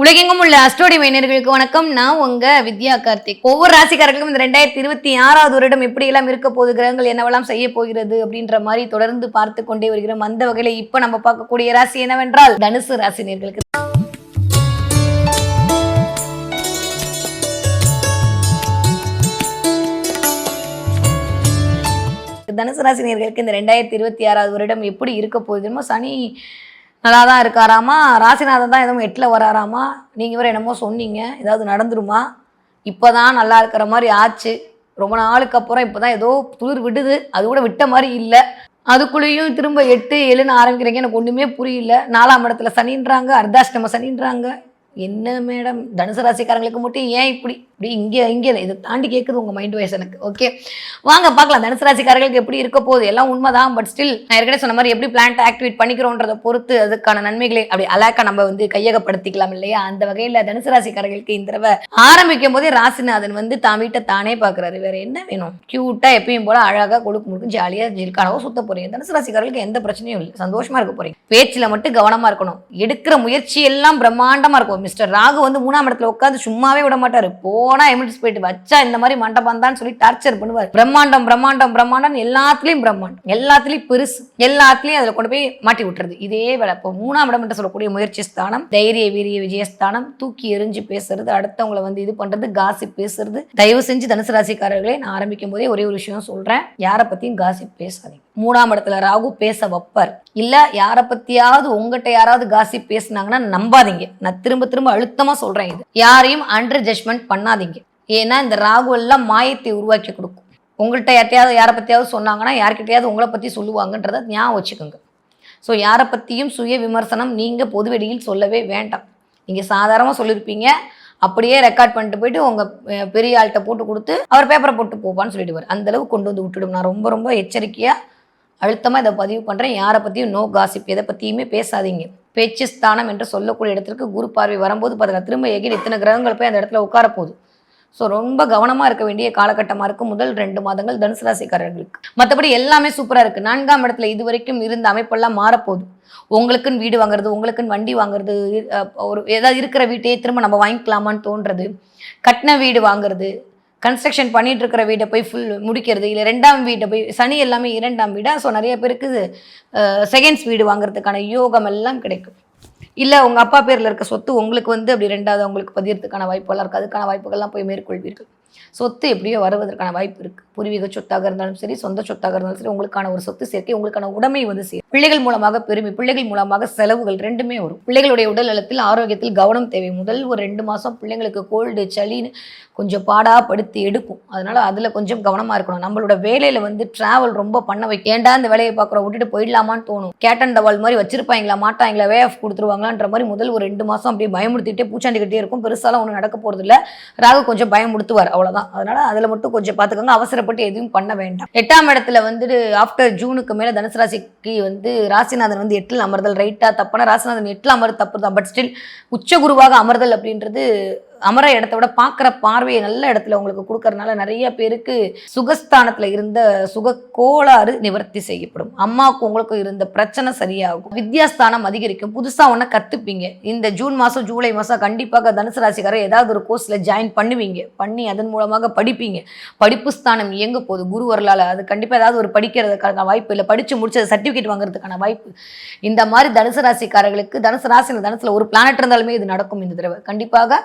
உலகெங்கும் உள்ள அஸ்ட்ரோடி மைனர்களுக்கு வணக்கம். நான் உங்க வித்யா கார்த்திக். ஒவ்வொரு ராசிக்காரர்களுக்கும் இந்த ரெண்டாயிரத்தி இருபத்தி ஆறாவது வருடம் எப்படி எல்லாம் இருக்க போகுது கிரகங்கள் என்னவெல்லாம் செய்ய போகிறது அப்படின்ற மாதிரி தொடர்ந்து பார்த்து கொண்டே வருகிறோம் அந்த வகையில இப்ப நம்ம பார்க்கக்கூடிய ராசி என்னவென்றால் தனுசு ராசினியர்களுக்கு தனுசு ராசினியர்களுக்கு இந்த ரெண்டாயிரத்தி இருபத்தி ஆறாவது வருடம் எப்படி இருக்க போகுதுமோ சனி நல்லா தான் இருக்காராமா? ராசிநாதன் தான் எதுவும் எட்டில் வராராமா? நீங்கள் வேறு என்னமோ சொன்னீங்க. ஏதாவது நடந்துருமா? இப்போ தான் நல்லா இருக்கிற மாதிரி ஆச்சு. ரொம்ப நாளுக்கு அப்புறம் இப்போ தான் ஏதோ துளிர் விடுது. அது கூட விட்ட மாதிரி இல்லை. அதுக்குள்ளேயும் திரும்ப எட்டு ஏழுன்னு ஆரம்பிக்கிறீங்க. எனக்கு ஒன்றுமே புரியல. நாலாம் இடத்துல சனின்றாங்க அர்த்தாஷ்டம சனின்றாங்க. என்ன மேடம்? தனுசு ராசிக்காரங்களுக்கு மட்டும் ஏன் இப்படி? அப்படி இங்கே இங்கே இதை தாண்டி கேட்குது உங்கள் மைண்ட் வாய்ஸ் எனக்கு. ஓகே வாங்க பார்க்கலாம். தனுசு ராசிக்காரர்களுக்கு எப்படி இருக்க போகுது? எல்லாம் உண்மைதான் பட் ஸ்டில் நான் ஏற்கனவே சொன்ன மாதிரி எப்படி பிளான்ட் ஆக்டிவேட் பண்ணிக்கிறோன்றதை பொறுத்து அதுக்கான நன்மைகளை அப்படி அலாக்கா நம்ம வந்து கையகப்படுத்திக்கலாம் இல்லையா? அந்த வகையில் தனுசு ராசிக்காரர்களுக்கு இந்த தடவை ஆரம்பிக்கும் போதே ராசிநாதன் வந்து தான் வீட்டை தானே பார்க்குறாரு. வேற என்ன வேணும்? க்யூட்டாக எப்பயும் போல அழகாக கொடுக்க முடியும் ஜாலியாக ஜில்கானவோ சுத்த போறீங்க. தனுசு ராசிக்காரர்களுக்கு எந்த பிரச்சனையும் இல்லை. சந்தோஷமாக இருக்க போறீங்க. பேச்சில் மட்டும் கவனமாக இருக்கணும். எடுக்கிற முயற்சி எல்லாம் பிரம்மாண்டமாக இருக்கும். மிஸ்டர் ராகு வந்து மூணாம் இடத்துல உட்காந்து சும்மாவே விட மாட்டார். போ போனா எமிரேட்ஸ் போயிட்டு வச்சா இந்த மாதிரி மண்டபம் தான் சொல்லி டார்ச்சர் பண்ணுவார். பிரம்மாண்டம் பிரம்மாண்டம் பிரம்மாண்டம் எல்லாத்துலயும் பிரம்மாண்டம். எல்லாத்துலயும் பெருசு. எல்லாத்துலயும் அதுல கொண்டு போய் மாட்டி விட்டுறது. இதே வேலை. இப்போ மூணாம் இடம் என்று சொல்லக்கூடிய முயற்சி ஸ்தானம் தைரிய வீரிய விஜயஸ்தானம் தூக்கி எரிஞ்சு பேசுறது அடுத்தவங்களை வந்து இது பண்றது காசி பேசுறது. தயவு செஞ்சு தனுசு ராசிக்காரர்களே நான் ஆரம்பிக்கும் போதே ஒரே ஒரு விஷயம் சொல்றேன். யாரை பத்தியும் காசி பேசாதீங்க. மூணாம் இடத்துல ராகு பேச வைப்பார். இல்ல யாரை பத்தியாவது உங்ககிட்ட யாராவது காசி பேசுனாங்கன்னா நம்பாதீங்க. நான் திரும்ப திரும்ப அழுத்தமா சொல்றேன் இது. யாரையும் அண்டர் ஜட்மெண்ட் பண்ணாதீங்க. ஏன்னா இந்த ராகு எல்லாம் மாயத்தை உருவாக்கி கொடுக்கும். உங்கள்கிட்ட யார்ட்டையாவது யாரை பத்தியாவது சொன்னாங்கன்னா யார்கிட்டயாவது உங்களை பத்தி சொல்லுவாங்கன்றதை ஞாபகம் வச்சுக்கோங்க. ஸோ யாரை பத்தியும் சுய விமர்சனம் நீங்க பொதுவெளியில் சொல்லவே வேண்டாம். நீங்க சாதாரணமாக சொல்லியிருப்பீங்க அப்படியே ரெக்கார்ட் பண்ணிட்டு போயிட்டு உங்க பெரிய ஆள்கிட்ட போட்டு கொடுத்து அவர் பேப்பரை போட்டு போப்பான்னு சொல்லிடுவார். அந்த கொண்டு வந்து விட்டுடும். நான் ரொம்ப ரொம்ப எச்சரிக்கையா அழுத்தமாக இதை பதிவு பண்ணுறேன் யாரை பற்றியும் நோ காசிப் எதை பற்றியுமே பேசாதீங்க. பேச்சு ஸ்தானம் என்று சொல்லக்கூடிய இடத்திற்கு குரு பார்வை வரும்போது பார்த்தீங்கன்னா திரும்ப எகின் இத்தனை கிரகங்கள் போய் அந்த இடத்துல உட்கார போகுது. ஸோ ரொம்ப கவனமாக இருக்க வேண்டிய காலகட்டமாக இருக்கும் முதல் ரெண்டு மாதங்கள் தனுசு ராசிக்காரர்களுக்கு. மற்றபடி எல்லாமே சூப்பராக இருக்குது நான்காம் இடத்துல இது வரைக்கும் இருந்த அமைப்பெல்லாம் மாறப்போகுது. உங்களுக்குன்னு வீடு வாங்குறது உங்களுக்குன்னு வண்டி வாங்குறது ஒரு ஏதாவது இருக்கிற வீட்டையே திரும்ப நம்ம வாங்கிக்கலாமான்னு தோன்றது. கட்டின வீடு வாங்குறது கன்ஸ்ட்ரக்ஷன் பண்ணிட்டு இருக்கிற வீட்டை போய் ஃபுல் முடிக்கிறது. இல்லை ரெண்டாம் வீட்டை போய் சனி எல்லாமே இரண்டாம் வீடாக ஸோ நிறைய பேருக்கு செகண்ட்ஸ் வீடு வாங்குறதுக்கான யோகம் எல்லாம் கிடைக்கும். இல்லை உங்கள் அப்பா பேரில் இருக்க சொத்து உங்களுக்கு வந்து அப்படி ரெண்டாவது உங்களுக்கு பதியறதுக்கான வாய்ப்புகள்லாம் இருக்குது அதுக்கான வாய்ப்புகள்லாம் போய் மேற்கொள்வீர்கள். சொத்து எப்படியோ வருவதற்கான வாய்ப்பு இருக்குது பூர்வீக சொத்தாக இருந்தாலும் சரி சொந்த சொத்தாக இருந்தாலும் சரி உங்களுக்கான ஒரு சொத்து சேர்க்கை உங்களுக்கான உடமை வந்து சேரும். பிள்ளைகள் மூலமாக பெருமை பிள்ளைகள் மூலமாக செலவுகள் ரெண்டுமே வரும். பிள்ளைகளுடைய உடல் நலத்தில் ஆரோக்கியத்தில் கவனம் தேவை. முதல் ஒரு ரெண்டு மாதம் பிள்ளைங்களுக்கு கோல்டு சளின்னு கொஞ்சம் பாடாப்படுத்தி எடுக்கும். அதனால அதில் கொஞ்சம் கவனமாக இருக்கணும். நம்மளோட வேலையில் வந்து ட்ராவல் ரொம்ப பண்ண வைக்க ஏண்டா இந்த வேலையை பார்க்குறோம்? விட்டுட்டு போயிடலாமான்னு தோணும். கேட்டன் டவால் மாதிரி வச்சிருப்பாங்களா? மாட்டாங்களா? வே ஆஃப் கொடுத்துருவாங்களான்ற மாதிரி முதல் ஒரு ரெண்டு மாதம் அப்படியே பயமுடுத்திட்டே பூச்சாண்டிக்கிட்டே இருக்கும். பெருசாலாம் ஒன்றும் நடக்க போகிறது இல்லை ராகு கொஞ்சம் பயமுடுத்துவார் அவ்வளோதான் அதனால அதில் மட்டும் கொஞ்சம் பார்த்துக்கோங்க அவசரப்பட்டு எதுவும் பண்ண வேண்டாம். எட்டாம் இடத்துல வந்துட்டு ஆஃப்டர் ஜூனுக்கு மேலே தனுசு ராசிக்கு வந்து ராசிநாதன் வந்து எட்டில் அமர்தல். ரைட்டாக தப்பான ராசிநாதன் எட்டில் அமர்றது தப்பு தான் பட் ஸ்டில் உச்ச குருவாக அமர்தல் அப்படின்றது அமர இடத்த விட பார்க்குற பார்வையை நல்ல இடத்துல உங்களுக்கு கொடுக்கறதுனால நிறைய பேருக்கு சுகஸ்தானத்தில் இருந்த சுக கோளாறு நிவர்த்தி செய்யப்படும். அம்மாவுக்கு உங்களுக்கும் இருந்த பிரச்சனை சரியாகும். வித்யாஸ்தானம் அதிகரிக்கும். புதுசாக ஒன்று கற்றுப்பீங்க இந்த ஜூன் மாதம் ஜூலை மாதம் கண்டிப்பாக தனுசு ராசிக்காரர் ஏதாவது ஒரு கோர்ஸில் ஜாயின் பண்ணுவீங்க. பண்ணி அதன் மூலமாக படிப்பீங்க. படிப்பு ஸ்தானம் இயங்க போகுது. குரு வரலால் அது கண்டிப்பாக ஏதாவது ஒரு படிக்கிறதுக்கான வாய்ப்பு இல்லை. படித்து முடிச்சது சர்டிஃபிகேட் வாங்குறதுக்கான வாய்ப்பு. இந்த மாதிரி தனுசு ராசிக்காரர்களுக்கு தனுசு ராசியில் தனுசில் ஒரு பிளானட் இருந்தாலுமே இது நடக்கும் இந்த தடவை. கண்டிப்பாக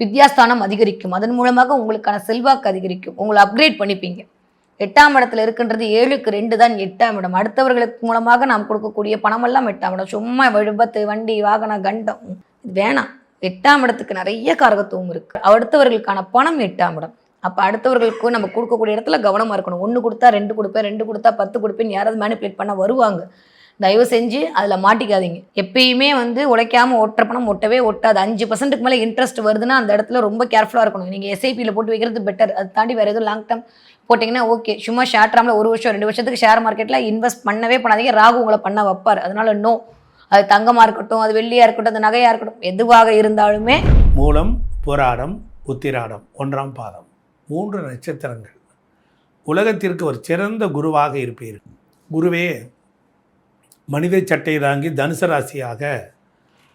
வித்யாஸ்தானம் அதிகரிக்கும். அதன் மூலமாக உங்களுக்கான செல்வாக்கு அதிகரிக்கும். உங்களை அப்கிரேட் பண்ணிப்பீங்க. எட்டாம் இடத்துல இருக்கின்றது ஏழுக்கு ரெண்டு தான் எட்டாம் இடம். அடுத்தவர்களுக்கு மூலமாக நாம் கொடுக்கக்கூடிய பணமெல்லாம் எட்டாம் இடம். சும்மா விபத்து வண்டி வாகனம் கண்டம். இது வேணாம். எட்டாம் இடத்துக்கு நிறைய காரகத்துவம் இருக்கு. அடுத்தவர்களுக்கான பணம் எட்டாம் இடம். அப்போ அடுத்தவர்களுக்கு நம்ம கொடுக்கக்கூடிய இடத்துல கவனமாக இருக்கணும். ஒன்று கொடுத்தா ரெண்டு கொடுப்பேன் ரெண்டு கொடுத்தா பத்து கொடுப்பேன் யாராவது மேனிப்புலேட் பண்ண வருவாங்க. தயவு செஞ்சு அதில் மாட்டிக்காதீங்க. எப்பயுமே வந்து உழைக்காமல் ஒட்டுற பணம் ஒட்டவே ஒட்டாது. அஞ்சு பர்சன்ட்டுக்கு மேலே இன்ட்ரெஸ்ட் வருதுன்னா அந்த இடத்துல ரொம்ப கேர்ஃபுல்லாக இருக்கணும். நீங்கள் எஸ்ஐபியில் போட்டு வைக்கிறது பெட்டர் அது தாண்டி வேறு எதுவும் லாங் டேர்ம் போட்டிங்கன்னா ஓகே சும்மா ஷார்ட் டேர்மில் ஒரு வருஷம் ரெண்டு வருஷத்துக்கு ஷேர் மார்க்கெட்டில் இன்வெஸ்ட் பண்ணவே பண்ணாதீங்க. ராகு உங்களை பண்ண வைப்பார். அதனால நோ அது தங்கமாக இருக்கட்டும் அது வெள்ளியாக இருக்கட்டும் அது நகையாக இருக்கட்டும் எதுவாக இருந்தாலுமே மூலம் புராடம் உத்திராடம் ஒன்றாம் பாதம். மூன்று நட்சத்திரங்கள். உலகத்திற்கு ஒரு சிறந்த குருவாக இருப்பீர்கள். குருவே மனித சட்டை தாங்கி தனுசு ராசியாக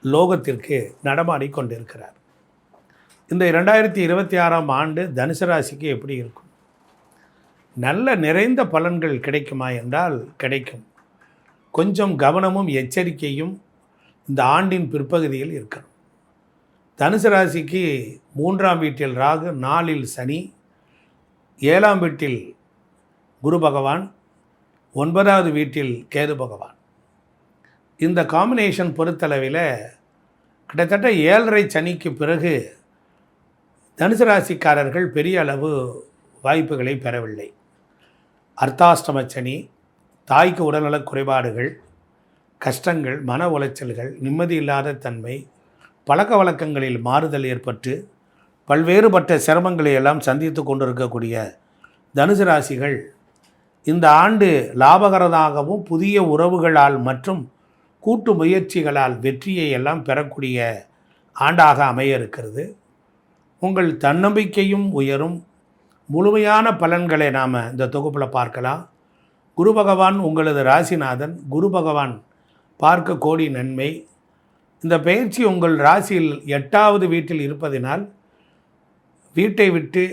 லோகத்திற்கு நடமாடி கொண்டிருக்கிறார். இந்த இரண்டாயிரத்தி இருபத்தி ஆறாம் ஆண்டு தனுசு ராசிக்கு எப்படி இருக்கும்? நல்ல நிறைந்த பலன்கள் கிடைக்குமா என்றால் கிடைக்கும். கொஞ்சம் கவனமும் எச்சரிக்கையும் இந்த ஆண்டின் பிற்பகுதியில் இருக்கணும். தனுசு ராசிக்கு மூன்றாம் வீட்டில் ராகு நாலில் சனி ஏழாம் வீட்டில் குரு பகவான் ஒன்பதாவது வீட்டில் கேது பகவான். இந்த காம்பினேஷன் பொறுத்தளவில் கிட்டத்தட்ட ஏழரை சனிக்கு பிறகு தனுசு ராசிக்காரர்கள் பெரிய அளவு வாய்ப்புகளை பெறவில்லை. அர்த்தாஷ்டம சனி தாய்க்கு உடல்நலக் குறைபாடுகள் கஷ்டங்கள் மன உளைச்சல்கள் நிம்மதி இல்லாத தன்மை பழக்க வழக்கங்களில் மாறுதல் ஏற்பட்டு பல்வேறுபட்ட சிரமங்களை எல்லாம் சந்தித்து கொண்டிருக்கக்கூடிய தனுசு ராசிகள் இந்த ஆண்டு லாபகரமாகவும் புதிய உறவுகளால் மற்றும் கூட்டு முயற்சிகளால் வெற்றியை எல்லாம் பெறக்கூடிய ஆண்டாக அமைய இருக்கிறது உங்கள் தன்னம்பிக்கையும் உயரும். முழுமையான பலன்களை நாம் இந்த தொகுப்பில் பார்க்கலாம். குரு பகவான் உங்களது ராசிநாதன் குரு பகவான் பார்க்க கோடி நன்மை. இந்த பயிற்சி உங்கள் ராசியில் எட்டாவது வீட்டில் இருப்பதினால் வீட்டை விட்டு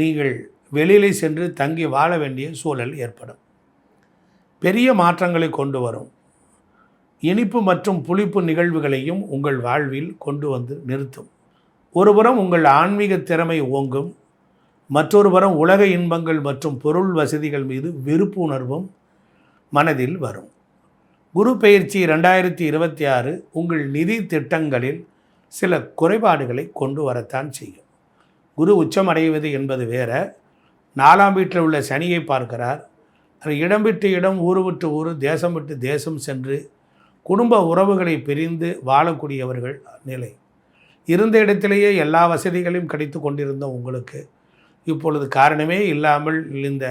நீங்கள் வெளியிலே சென்று தங்கி வாழ வேண்டிய சூழல் ஏற்படும். பெரிய மாற்றங்களை கொண்டு வரும். இனிப்பு மற்றும் புளிப்பு நிகழ்வுகளையும் உங்கள் வாழ்வில் கொண்டு வந்து நிறுத்தும். ஒருபுறம் உங்கள் ஆன்மீக திறமை ஓங்கும். மற்றொரு புறம் உலக இன்பங்கள் மற்றும் பொருள் வசதிகள் மீது வெறுப்புணர்வும் மனதில் வரும். குரு பெயர்ச்சி ரெண்டாயிரத்தி இருபத்தி ஆறு உங்கள் நிதி திட்டங்களில் சில குறைபாடுகளை கொண்டு வரத்தான் செய்யும். குரு உச்சமடைவது என்பது வேற. நாலாம் வீட்டில் உள்ள சனியை பார்க்கிறார். இடம் விட்டு இடம் ஊர் விட்டு ஊர் தேசம் விட்டு தேசம் சென்று குடும்ப உறவுகளை பிரிந்து வாழக்கூடியவர்கள் நிலை. இருந்த இடத்திலேயே எல்லா வசதிகளையும் கிடைத்து கொண்டிருந்த உங்களுக்கு இப்பொழுது காரணமே இல்லாமல் இந்த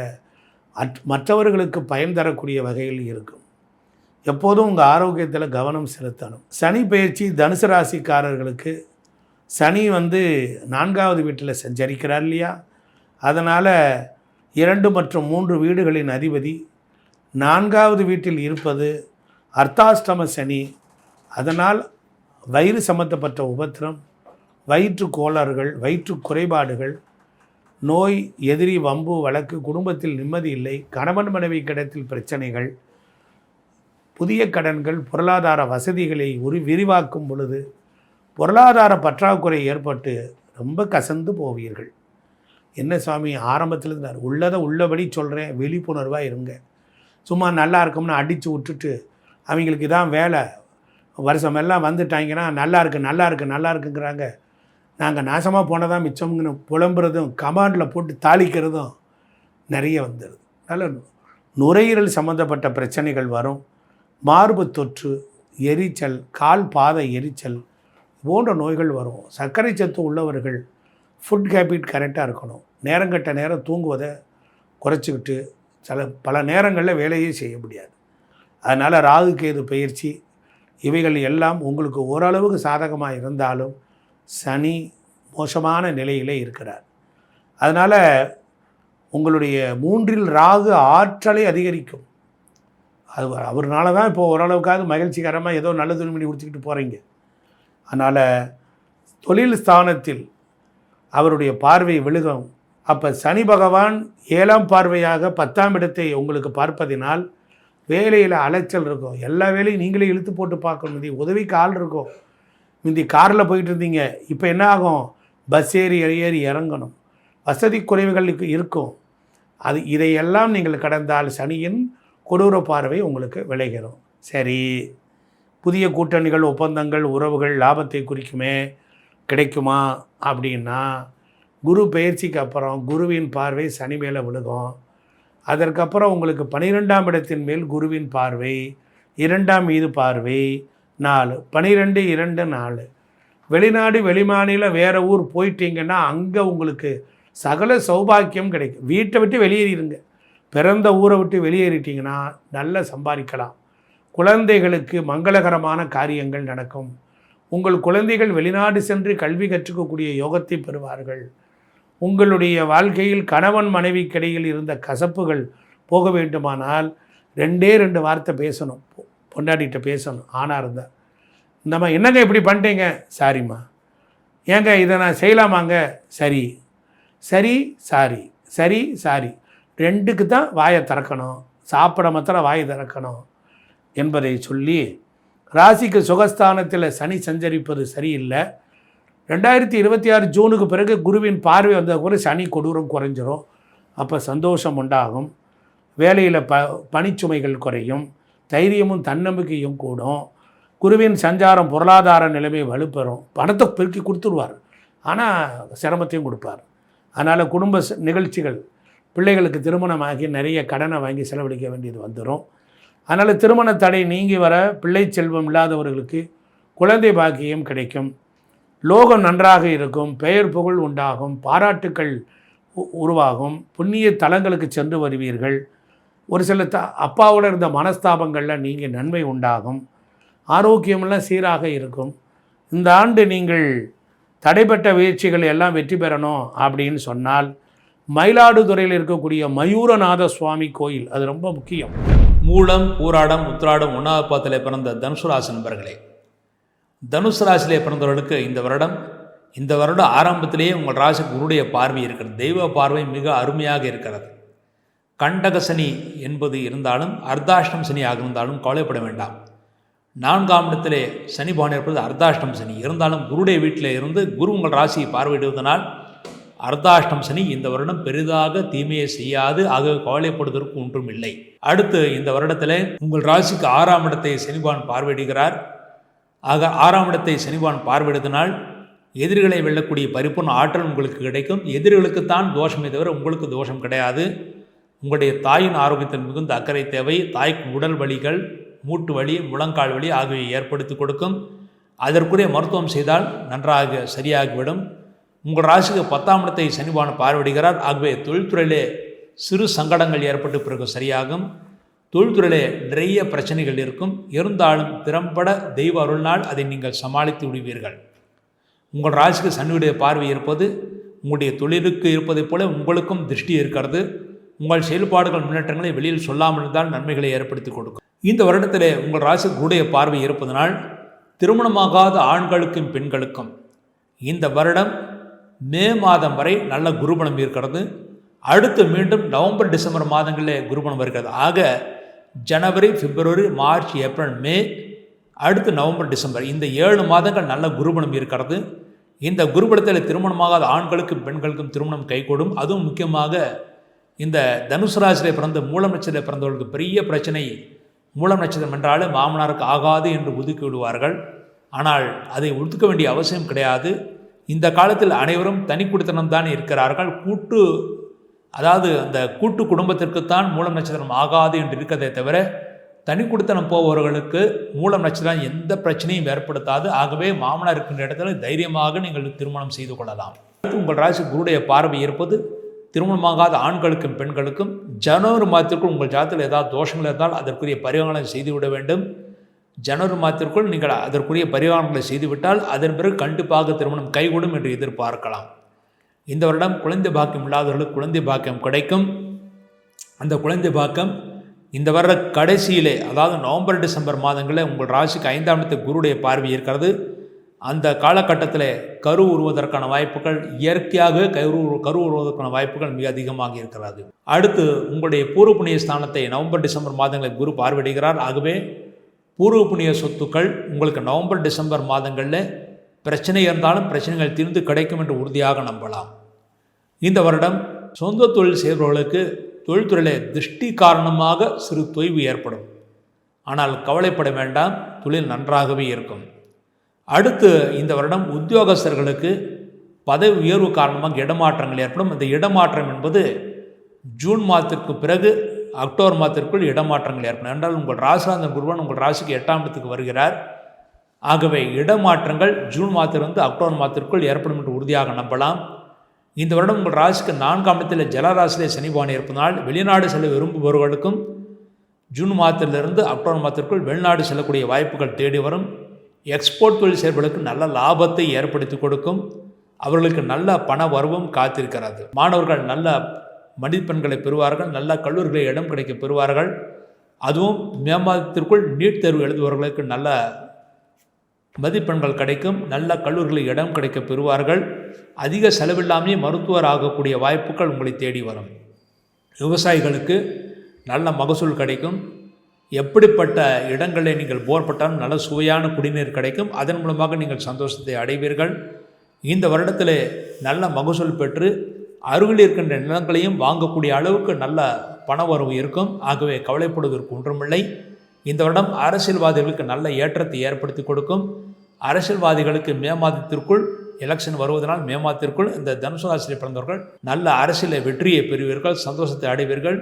மற்றவர்களுக்கு பயன் தரக்கூடிய வகையில் இருக்கும். எப்போதும் உங்கள் ஆரோக்கியத்தில் கவனம் செலுத்தணும். சனி பயிற்சி தனுசு ராசிக்காரர்களுக்கு சனி வந்து நான்காவது வீட்டில் சஞ்சரிக்கிறார் இல்லையா? அதனால் இரண்டு மற்றும் மூன்று வீடுகளின் அதிபதி நான்காவது வீட்டில் இருப்பது அர்த்தாஷ்டம சனி அதனால் வயிறு சம்பந்தப்பட்ட உபத்திரம் வயிற்று கோளாறுகள் வயிற்று குறைபாடுகள் நோய் எதிரி வம்பு வழக்கு குடும்பத்தில் நிம்மதி இல்லை கணவன் மனைவி கிடத்தில் பிரச்சனைகள் புதிய கடன்கள் பொருளாதார வசதிகளை உரி விரிவாக்கும் பொழுது பொருளாதார பற்றாக்குறை ஏற்பட்டு ரொம்ப கசந்து போவீர்கள். என்ன சுவாமி ஆரம்பத்தில் இருந்தார் உள்ளதை உள்ளபடி சொல்கிறேன் விழிப்புணர்வாக இருங்க. சும்மா நல்லா இருக்கும்னு அடித்து விட்டுட்டு அவங்களுக்கு இதான் வேலை. வருஷமெல்லாம் வந்துட்டாங்கன்னா நல்லா இருக்குது நல்லா இருக்குது நல்லா இருக்குங்கிறாங்க நாங்கள் நாசமாக போனதான் மிச்சம்னு புலம்புறதும் கமாண்டில் போட்டு தாளிக்கிறதும் நிறைய வந்துடுது அதனால் நுரையீரல் சம்மந்தப்பட்ட பிரச்சனைகள் வரும். மார்பு தொற்று எரிச்சல் கால் பாத எரிச்சல் போன்ற நோய்கள் வரும். சர்க்கரை சத்து உள்ளவர்கள் ஃபுட் ஹேபிட் கரெக்டாக இருக்கணும். நேரங்கட்ட நேரம் தூங்குவதை குறைச்சிக்கிட்டு சில பல நேரங்களில் வேலையே செய்ய முடியாது. அதனால் ராகு கேது பயிற்சி இவைகள் எல்லாம் உங்களுக்கு ஓரளவுக்கு சாதகமாக இருந்தாலும் சனி மோசமான நிலையிலே இருக்கிறார். அதனால் உங்களுடைய மூன்றில் ராகு ஆற்றலை அதிகரிக்கும். அது அவர்னால தான் இப்போ ஓரளவுக்காவது மகிழ்ச்சிகரமாக ஏதோ நல்ல துணிமணி கொடுத்துக்கிட்டு போகிறீங்க அதனால் தொழில் ஸ்தானத்தில் அவருடைய பார்வை விழுகும். அப்போ சனி பகவான் ஏழாம் பார்வையாக பத்தாம் இடத்தை உங்களுக்கு பார்ப்பதினால் வேலையில் அலைச்சல் இருக்கும். எல்லா வேலையும் நீங்களே இழுத்து போட்டு பார்க்கணும். முந்தி உதவிக்கு ஆள் இருக்கும். முந்தி காரில் போயிட்டு இருந்தீங்க. இப்போ என்ன ஆகும்? பஸ் ஏறி ஏறி இறங்கணும். வசதி குறைவுகளுக்கு இருக்கும். அது இதையெல்லாம் நீங்கள் கடந்தால் சனியின் கொடூர பார்வை உங்களுக்கு விளைகிறோம். சரி. புதிய கூட்டணிகள் ஒப்பந்தங்கள் உறவுகள் லாபத்தை குறிக்குமே கிடைக்குமா? அப்படின்னா குரு பயிற்சிக்கு அப்புறம் குருவின் பார்வை சனி மேலே விழுகும். அதற்கப்புறம் உங்களுக்கு பனிரெண்டாம் இடத்தின் மேல் குருவின் பார்வை இரண்டாம் மீது பார்வை நாலு. பனிரெண்டு இரண்டு நாலு. வெளிநாடு வெளிமாநில வேறு ஊர் போயிட்டீங்கன்னா அங்கே உங்களுக்கு சகல சௌபாக்கியம் கிடைக்கும். வீட்டை விட்டு வெளியேறிடுங்க பிறந்த ஊரை விட்டு வெளியேறிட்டீங்கன்னா நல்லா சம்பாதிக்கலாம். குழந்தைகளுக்கு மங்களகரமான காரியங்கள் நடக்கும். உங்கள் குழந்தைகள் வெளிநாடு சென்று கல்வி கற்றுக்கக்கூடிய யோகத்தை பெறுவார்கள். உங்களுடைய வாழ்க்கையில் கணவன் மனைவிக்கிடையில் இருந்த கசப்புகள் போக வேண்டுமானால் ரெண்டே ரெண்டு வார்த்தை பேசணும். பொ- பொண்டாட்டிகிட்ட பேசணும். ஆணாக இருந்தால் இந்தம்மா என்னங்க இப்படி பண்ணிட்டீங்க? சாரிம்மா. ஏங்க இதை நான் செய்யலாமாங்க? சரி. சரி சாரி. சரி சாரி. ரெண்டுக்கு தான் வாயை திறக்கணும். சாப்பிட மாத்திரம் வாயை திறக்கணும் என்பதை சொல்லி ராசிக்கு சுகஸ்தானத்தில் சனி சஞ்சரிப்பது சரியில்லை. ரெண்டாயிரத்தி இருபத்தி ஆறு ஜூனுக்கு பிறகு குருவின் பார்வை வந்தால் கூட சனி கொடூரம் குறைஞ்சிரும். அப்போ சந்தோஷம் உண்டாகும். வேலையில் ப பணிச்சுமைகள் குறையும். தைரியமும் தன்னம்பிக்கையும் கூடும். குருவின் சஞ்சாரம் பொருளாதார நிலைமை வலுப்பெறும். பணத்தை பெருக்கி கொடுத்துருவார். ஆனால் சிரமத்தையும் கொடுப்பார். அதனால் குடும்ப நிகழ்ச்சிகள் பிள்ளைகளுக்கு திருமணமாகி நிறைய கடனை வாங்கி செலவழிக்க வேண்டியது வந்துடும் அதனால் திருமண தடை நீங்கி வர பிள்ளை செல்வம் இல்லாதவர்களுக்கு குழந்தை பாக்கியம் கிடைக்கும். லோகம் நன்றாக இருக்கும் பெயர் புகழ் உண்டாகும் பாராட்டுக்கள் உ- உருவாகும் புண்ணிய தலங்களுக்கு சென்று வருவீர்கள். ஒரு சில த அப்பாவோட இருந்த மனஸ்தாபங்களில் நீங்கள் நன்மை உண்டாகும். ஆரோக்கியமெல்லாம் சீராக இருக்கும். இந்த ஆண்டு நீங்கள் தடைப்பட்ட வீழ்ச்சிகள் எல்லாம் வெற்றி பெறணும் அப்படின்னு சொன்னால் மயிலாடுதுறையில் இருக்கக்கூடிய மயூரநாத சுவாமி கோயில் அது ரொம்ப முக்கியம். மூலம் ஊராடம் உத்ராடம் ஒன்றாவது பாத்திலே பிறந்த தனுசு ராசி நண்பர்களே தனுசு ராசியிலே பிறந்தவர்களுக்கு இந்த வருடம் இந்த வருடம் ஆரம்பத்திலேயே உங்கள் ராசிக்கு குருடைய பார்வை இருக்கிறது. தெய்வ பார்வை மிக அருமையாக இருக்கிறது. கண்டக சனி என்பது இருந்தாலும் அர்த்தாஷ்டம் சனியாக இருந்தாலும் கவலைப்பட வேண்டாம். நான்காம் இடத்திலே சனி இருப்பது அர்த்தாஷ்டம் சனி. இருந்தாலும் குருடைய வீட்டில் இருந்து குரு உங்கள் ராசியை பார்வையிடுவதனால் அர்த்தாஷ்டம் சனி இந்த வருடம் பெரிதாக தீமையை செய்யாது ஆக கவலைப்படுவதற்கு ஒன்றும் இல்லை. அடுத்து இந்த வருடத்தில் உங்கள் ராசிக்கு ஆறாம் இடத்தை சனிபான் பார்வையிடுகிறார். ஆக ஆறாம் இடத்தை சனிபான் பார்வையிடுவதனால் எதிரிகளை வெல்லக்கூடிய பரிபூர்ண ஆற்றல் உங்களுக்கு கிடைக்கும். எதிரிகளுக்குத்தான் தோஷமே தவிர உங்களுக்கு தோஷம் கிடையாது. உங்களுடைய தாயின் ஆரோக்கியத்தில் மிகுந்த அக்கறை தேவை. தாய்க்கு உடல் வலிகள் மூட்டு வலி முழங்கால் வலி ஆகியவை ஏற்படுத்தி கொடுக்கும். அதற்குரிய மருத்துவம் செய்தால் நன்றாக சரியாகிவிடும். உங்கள் ராசிக்கு பத்தாம் இடத்தை சனிபான பார்வையிடுகிறார். ஆகவே தொழில்துறையிலே சிறு சங்கடங்கள் ஏற்பட்டு பிறகு சரியாகும். தொழில்துறையிலே நிறைய பிரச்சனைகள் இருக்கும். இருந்தாலும் திறம்பட தெய்வ அருள்னால் அதை நீங்கள் சமாளித்து விடுவீர்கள். உங்கள் ராசிக்கு சனியுடைய பார்வை இருப்பது உங்களுடைய தொழிலுக்கு இருப்பதைப் போல உங்களுக்கும் திருஷ்டி இருக்கிறது. உங்கள் செயல்பாடுகள் முன்னேற்றங்களை வெளியில் சொல்லாமல் இருந்தால் நன்மைகளை ஏற்படுத்தி கொடுக்கும். இந்த வருடத்திலே உங்கள் ராசிக்கு குருடைய பார்வை இருப்பதனால் திருமணமாகாத ஆண்களுக்கும் பெண்களுக்கும் இந்த வருடம் மே மாதம் வரை நல்ல குருபணம் இருக்கிறது. அடுத்து மீண்டும் நவம்பர் டிசம்பர் மாதங்களிலே குருபணம் வருகிறது. ஆக ஜனவரி பிப்ரவரி மார்ச் ஏப்ரல் மே அடுத்து நவம்பர் டிசம்பர். இந்த ஏழு மாதங்கள் நல்ல குருபலம் இருக்கிறது. இந்த குருபலத்தில் திருமணமாகாத ஆண்களுக்கும் பெண்களுக்கும் திருமணம் கைகூடும். அதுவும் முக்கியமாக இந்த தனுசு ராசியிலே பிறந்த மூலம் நட்சத்திரத்தில் பிறந்தவர்களுக்கு பெரிய பிரச்சனை மூலம் நட்சத்திரம் என்றாலே மாமனாருக்கு ஆகாது என்று ஒதுக்கி விடுவார்கள். ஆனால் அதை ஒதுக்க வேண்டிய அவசியம் கிடையாது. இந்த காலத்தில் அனைவரும் தனி குடித்தனம் தான் இருக்கிறார்கள். கூட்டு அதாவது அந்த கூட்டு குடும்பத்திற்குத்தான் மூலம் நட்சத்திரம் ஆகாது என்று இருக்கிறதே தவிர தனி குடித்தனம் போபவர்களுக்கு மூலம் நட்சத்திரம் எந்த பிரச்சனையும் ஏற்படுத்தாது. ஆகவே மாமனார் இருக்கின்ற இடத்துல தைரியமாக நீங்கள் திருமணம் செய்து கொள்ளலாம். அடுத்து உங்கள் ராசி குருடைய பார்வை இருப்பது திருமணமாகாத ஆண்களுக்கும் பெண்களுக்கும் ஜனவரி மாதத்திற்குள் உங்கள் ஜாதத்தில் ஏதாவது தோஷங்கள் இருந்தால் அதற்குரிய பரிகாரங்களை செய்துவிட வேண்டும். ஜனவரி மாதத்திற்குள் நீங்கள் அதற்குரிய பரிகாரங்களை செய்துவிட்டால் அதன் பிறகு கண்டிப்பாக திருமணம் கைகூடும் என்று எதிர்பார்க்கலாம். இந்த வருடம் குழந்தை பாக்கியம் இல்லாதவர்களுக்கு குழந்தை பாக்கியம் கிடைக்கும். அந்த குழந்தை பாக்கம் இந்த வருட கடைசியிலே அதாவது நவம்பர் டிசம்பர் மாதங்களில் உங்கள் ராசிக்கு ஐந்தாம் இடத்து குருடைய பார்வை இருக்கிறது. அந்த காலகட்டத்தில் கரு உருவதற்கான வாய்ப்புகள் இயற்கையாக கரு கரு உருவதற்கான வாய்ப்புகள் மிக அதிகமாக இருக்கிறது. அடுத்து உங்களுடைய பூர்வ புண்ணிய ஸ்தானத்தை நவம்பர் டிசம்பர் மாதங்களில் குரு பார்வையிடுகிறார். ஆகவே பூர்வ புண்ணிய சொத்துக்கள் உங்களுக்கு நவம்பர் டிசம்பர் மாதங்களில் பிரச்சனை இருந்தாலும் பிரச்சனைகள் தீர்ந்து கிடைக்கும் என்று உறுதியாக நம்பலாம். இந்த வருடம் சொந்த தொழில் செய்பவர்களுக்கு தொழில்துறையிலே திருஷ்டி காரணமாக சிறு தொய்வு ஏற்படும். ஆனால் கவலைப்பட வேண்டாம் தொழில் நன்றாகவே இருக்கும். அடுத்து இந்த வருடம் உத்தியோகஸ்தர்களுக்கு பதவி உயர்வு காரணமாக இடமாற்றங்கள் ஏற்படும். இந்த இடமாற்றம் என்பது ஜூன் மாதத்திற்கு பிறகு அக்டோபர் மாதத்திற்குள் இடமாற்றங்கள் ஏற்படும். என்றால் உங்கள் ராசிநாதன் குருவன் உங்கள் ராசிக்கு எட்டாம் இடத்துக்கு வருகிறார். ஆகவே இடமாற்றங்கள் ஜூன் மாதத்திலிருந்து அக்டோபர் மாதத்திற்குள் ஏற்படும் என்று உறுதியாக நம்பலாம். இந்த வருடம் உங்கள் ராசிக்கு நான்காம் இடத்தில் ஜலராசியிலே சனிபானி இருப்பதனால் வெளிநாடு செல்ல விரும்புபவர்களுக்கும் ஜூன் மாதத்திலிருந்து அக்டோபர் மாதத்திற்குள் வெளிநாடு செல்லக்கூடிய வாய்ப்புகள் தேடி வரும். எக்ஸ்போர்ட் தொழில் செயல்களுக்கு நல்ல லாபத்தை ஏற்படுத்தி கொடுக்கும். அவர்களுக்கு நல்ல பண வரவும் காத்திருக்கிறது. மாணவர்கள் நல்ல மதிப்பெண்களை பெறுவார்கள் நல்ல கல்லூரிகளில் இடம் கிடைக்க பெறுவார்கள். அதுவும் மே மாதத்திற்குள் நீட் தேர்வு எழுதுபவர்களுக்கு நல்ல மதிப்பெண்கள் கிடைக்கும் நல்ல கல்லூரிகளில் இடம் கிடைக்க பெறுவார்கள். அதிக செலவில்லாமே மருத்துவர் ஆகக்கூடிய வாய்ப்புகள் உங்களை தேடி வரும். விவசாயிகளுக்கு நல்ல மகசூல் கிடைக்கும். எப்படிப்பட்ட இடங்களில் நீங்கள் போர் பட்டாலும் நல்ல சுவையான குடிநீர் கிடைக்கும். அதன் மூலமாக நீங்கள் சந்தோஷத்தை அடைவீர்கள். இந்த வருடத்தில் நல்ல மகசூல் பெற்று அருகில் இருக்கின்ற நிலங்களையும் வாங்கக்கூடிய அளவுக்கு நல்ல பண வரவு இருக்கும். ஆகவே கவலைப்படுவதற்கு ஒன்றுமில்லை. இந்த வருடம் அரசியல்வாதிகளுக்கு நல்ல ஏற்றத்தை ஏற்படுத்தி கொடுக்கும். அரசியல்வாதிகளுக்கு மே மாதத்திற்குள் எலெக்ஷன் வருவதனால் மே மாதத்திற்குள் இந்த தனுசு ராசியில் பிறந்தவர்கள் நல்ல அரசியலை வெற்றியை பெறுவீர்கள் சந்தோஷத்தை அடைவீர்கள்.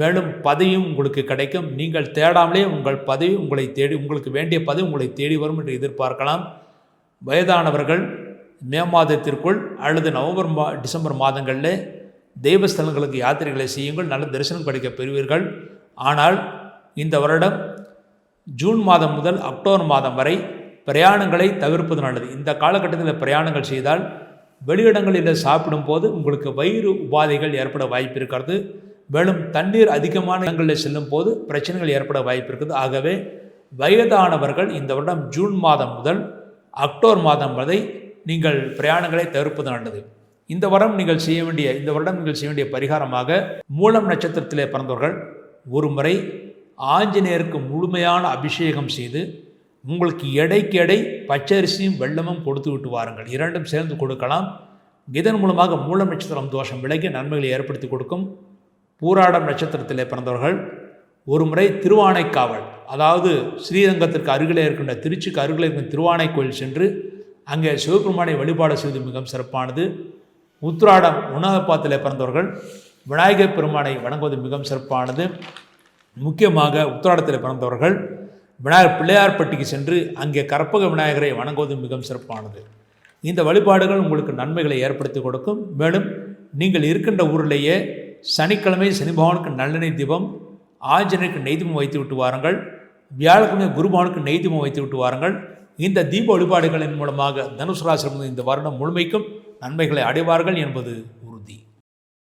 மேலும் பதவியும் உங்களுக்கு கிடைக்கும். நீங்கள் தேடாமலே உங்கள் பதவி உங்களை தேடி உங்களுக்கு வேண்டிய பதவி உங்களை தேடி வரும் என்று எதிர்பார்க்கலாம். வயதானவர்கள் மே மாதத்திற்குள் அல்லது நவம்பர் மா டிசம்பர் மாதங்களில் தெய்வஸ்தலங்களுக்கு யாத்திரைகளை செய்யுங்கள். நல்ல தரிசனம் கிடைக்க பெறுவீர்கள். ஆனால் இந்த வருடம் ஜூன் மாதம் முதல் அக்டோபர் மாதம் வரை பிரயாணங்களை தவிர்ப்பது நல்லது. இந்த காலகட்டத்தில் பிரயாணங்கள் செய்தால் வெளியிடங்களில் சாப்பிடும்போது உங்களுக்கு வயிறு உபாதைகள் ஏற்பட வாய்ப்பு இருக்கிறது. மேலும் தண்ணீர் அதிகமான இடங்களில் செல்லும் போது பிரச்சனைகள் ஏற்பட வாய்ப்பு இருக்குது. ஆகவே வயதானவர்கள் இந்த வருடம் ஜூன் மாதம் முதல் அக்டோபர் மாதம் வரை நீங்கள் பிரயாணங்களை தவிர்ப்பது நல்லது. இந்த வருடம் நீங்கள் செய்ய வேண்டிய இந்த வருடம் நீங்கள் செய்ய வேண்டிய பரிகாரமாக மூலம் நட்சத்திரத்திலே பிறந்தவர்கள் ஒரு முறை ஆஞ்சநேயருக்கு முழுமையான அபிஷேகம் செய்து உங்களுக்கு எடைக்கு எடை பச்சரிசியும் வெள்ளமும் கொடுத்து விட்டு வாருங்கள். இரண்டும் சேர்ந்து கொடுக்கலாம். இதன் மூலமாக மூலம் நட்சத்திரம் தோஷம் விலகி நன்மைகளை ஏற்படுத்தி கொடுக்கும். பூராடம் நட்சத்திரத்திலே பிறந்தவர்கள் ஒரு முறை திருவானைக்காவல் அதாவது ஸ்ரீரங்கத்திற்கு அருகிலே இருக்கின்ற திருச்சிக்கு அருகிலே இருக்கின்ற திருவானை கோயில் சென்று அங்கே சிவபெருமானை வழிபாடு செய்வது மிகவும் சிறப்பானது. உத்ராடம் உணவப்பாத்திலே பிறந்தவர்கள் விநாயகர் பெருமானை வணங்குவது மிகவும் சிறப்பானது. முக்கியமாக உத்திராடத்தில் பிறந்தவர்கள் விநாயகர் பிள்ளையார்பட்டிக்கு சென்று அங்கே கற்பக விநாயகரை வணங்குவது மிகவும் சிறப்பானது. இந்த வழிபாடுகள் உங்களுக்கு நன்மைகளை ஏற்படுத்தி கொடுக்கும். மேலும் நீங்கள் இருக்கின்ற ஊரிலேயே சனிக்கிழமை சனி பகவானுக்கு நல்லெண்ணெய் தீபம் ஆஞ்சனுக்கு நெய்தீபம் வைத்து விட்டு வாருங்கள். வியாழக்கிழமை குருபவனுக்கு நெய்தீபம் வைத்து விட்டு வாருங்கள். இந்த தீப வழிபாடுகளின் மூலமாக தனுசு ராசியிலிருந்து இந்த வருடம் முழுமைக்கும் நன்மைகளை அடைவார்கள் என்பது